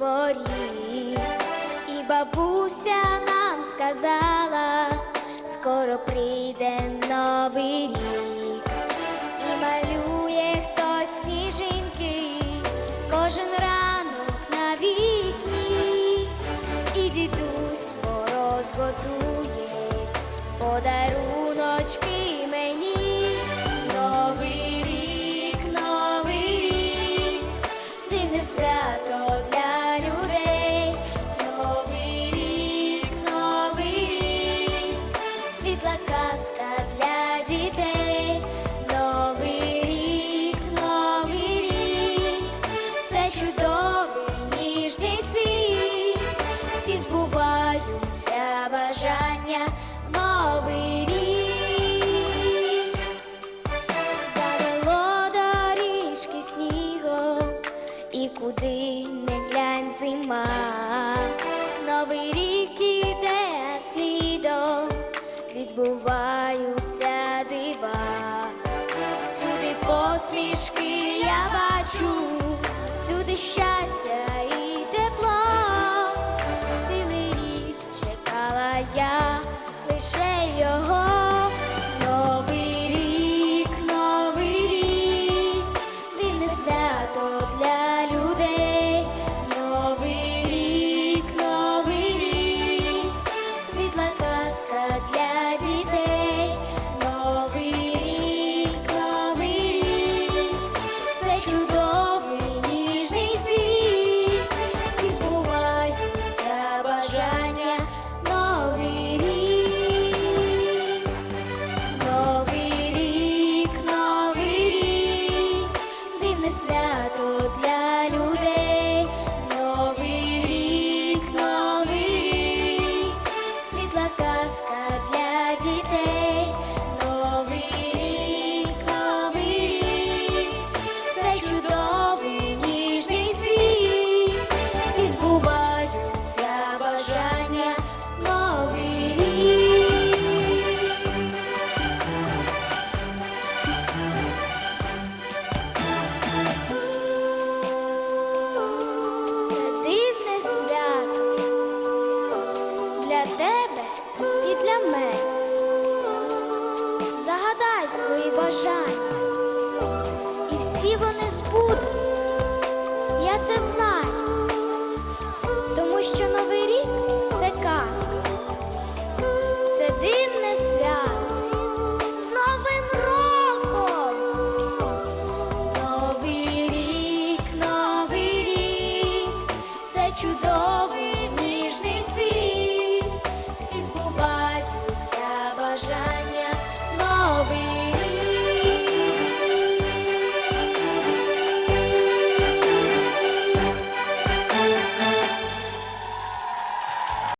хворіть, і бабуся нам сказала, скоро прийде новий рік, і малює хтось сніжинки, кожен ранок на вікні, і дідусь мороз готує подарунок. новий рік, завело доріжки снігом, і куди не глянь зима, новий рік іде слідом, відбуваються дива, сюди посмішки я бачу, сюди щастя. я. для тебе і для мене. Загадай свої бажання, і всі вони збудуть, Я це знаю, тому що новий рік це казка, це дивне свято. З Новим роком. Новий рік, новий рік, це чудово.